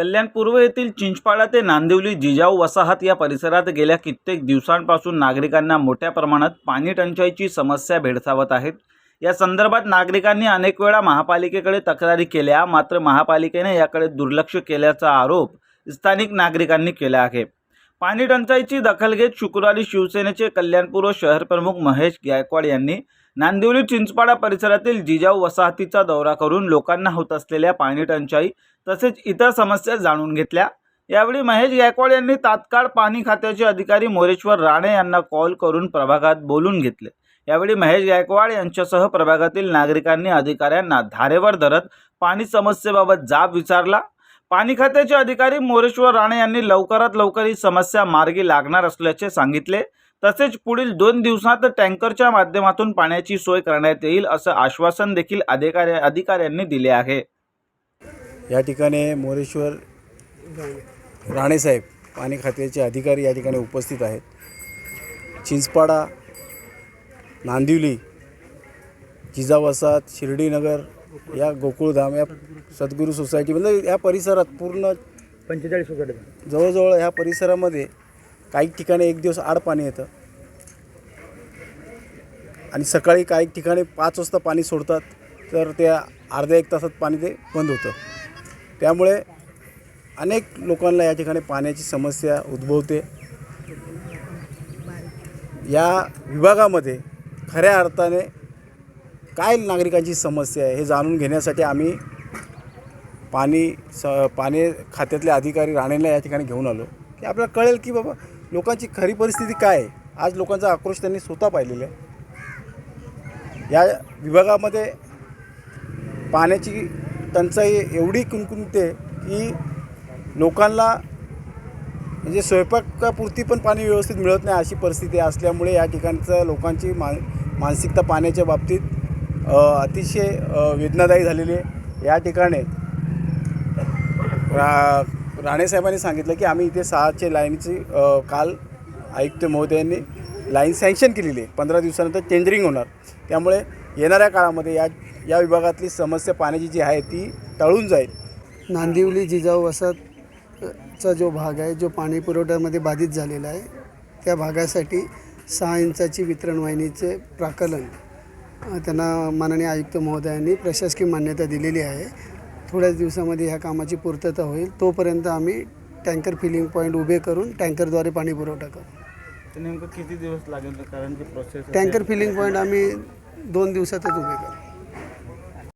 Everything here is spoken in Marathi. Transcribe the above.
कल्याण पूर्व येथील चिंचपाडा ते नांदिवली जिजाऊ वसाहत या परिसरात गेल्या कित्येक दिवसांपासून नागरिकांना मोठ्या प्रमाणात पाणी टंचाईची समस्या भेडसावत आहेत. या संदर्भात नागरिकांनी अनेक वेळा महापालिकेकडे तक्रारी केल्या मात्र महापालिकेने याकडे दुर्लक्ष केल्याचा आरोप स्थानिक नागरिकांनी केला आहे. पाणी टंचाईची दखल घेत शुक्रवारी शिवसेनेचे कल्याणपूर्व शहर प्रमुख महेश गायकवाड यांनी नांदिवली चिंचपाडा परिसरातील जिजाऊ वसाहतीचा दौरा करून लोकांना होत असलेल्या पाणी टंचाई तसेच इतर समस्या जाणून घेतल्या. यावेळी महेश गायकवाड यांनी तात्काळ पाणी खात्याचे अधिकारी मोरेश्वर राणे यांना कॉल करून प्रभागात बोलून घेतले. यावेळी महेश गायकवाड यांच्यासह प्रभागातील नागरिकांनी अधिकाऱ्यांना धारेवर धरत पाणी समस्येबाबत जाब विचारला. पाणी खात्याचे अधिकारी मोरेश्वर राणे यांनी लवकरात लवकर ही समस्या मार्गी लागणार असल्याचे सांगितले. तसेच पुढील दोन दिवसात टँकरच्या माध्यमातून पाण्याची सोय करण्यात येईल असं आश्वासन देखील अधिकाऱ्या अधिकाऱ्यांनी दिले आहे. या ठिकाणी मोरेश्वर राणेसाहेब पाणी खात्याचे अधिकारी या ठिकाणी उपस्थित आहेत. चिंचपाडा नांदिवली जिजावसात शिर्डीनगर या गोकुळधाम या सद्गुरू सोसायटी म्हणजे या परिसरात पूर्ण पंचेचाळीस वगैरे जवळजवळ ह्या परिसरामध्ये काही ठिकाणी एक दिवस आड पाणी येतं. आणि सकाळी काही ठिकाणी पाच वाजता पाणी सोडतात तर त्या अर्ध्या एक तासात पाणी ते बंद होतं. त्यामुळे अनेक लोकांना या ठिकाणी पाण्याची समस्या उद्भवते. या विभागामध्ये खऱ्या अर्थाने काय नागरिकांची समस्या आहे हे जाणून घेण्यासाठी आम्ही पाणी स पाणी खात्यातले अधिकारी राणेला या ठिकाणी घेऊन आलो. की आपल्याला कळेल की बाबा लोकांची खरी परिस्थिती काय आहे? आज लोकांचा आक्रोश त्यांनी स्वतः पाहिलेला आहे. या विभागामध्ये पाण्याची टंचाई एवढी कुणकुणते की लोकांना म्हणजे स्वयंपाकापुरती पण पाणी व्यवस्थित मिळत नाही अशी परिस्थिती असल्यामुळे या ठिकाणचं लोकांची मान मानसिकता पाण्याच्या बाबतीत अतिशय वेदनादायी झालेली आहे. या ठिकाणी रा राणेसाहेबांनी सांगितलं की आम्ही इथे सहाचे लाईनची काल आयुक्त महोदयांनी लाईन सँक्शन केलेली आहे. पंधरा दिवसानंतर टेंडरिंग होणार. त्यामुळे येणाऱ्या काळामध्ये या या विभागातली समस्या पाण्याची जी आहे ती टळून जाईल. नांदिवली जिजाऊ वसाहतचा जो भाग आहे जो पाणी पुरवठ्यामध्ये बाधित झालेला आहे त्या भागासाठी सहा इंचाची वितरण वाहिनीचे प्राकलन त्यांना माननीय आयुक्त महोदयांनी प्रशासकीय मान्यता दिलेली आहे. थोड्याच दिवसामध्ये ह्या कामाची पूर्तता होईल. तोपर्यंत आम्ही टँकर फिलिंग पॉईंट उभे करून टँकरद्वारे पाणी पुरवठा करू. नेमकं किती दिवस लागेल कारण की प्रोसेस टँकर फिलिंग पॉईंट आम्ही दोन दिवसातच उभे करू.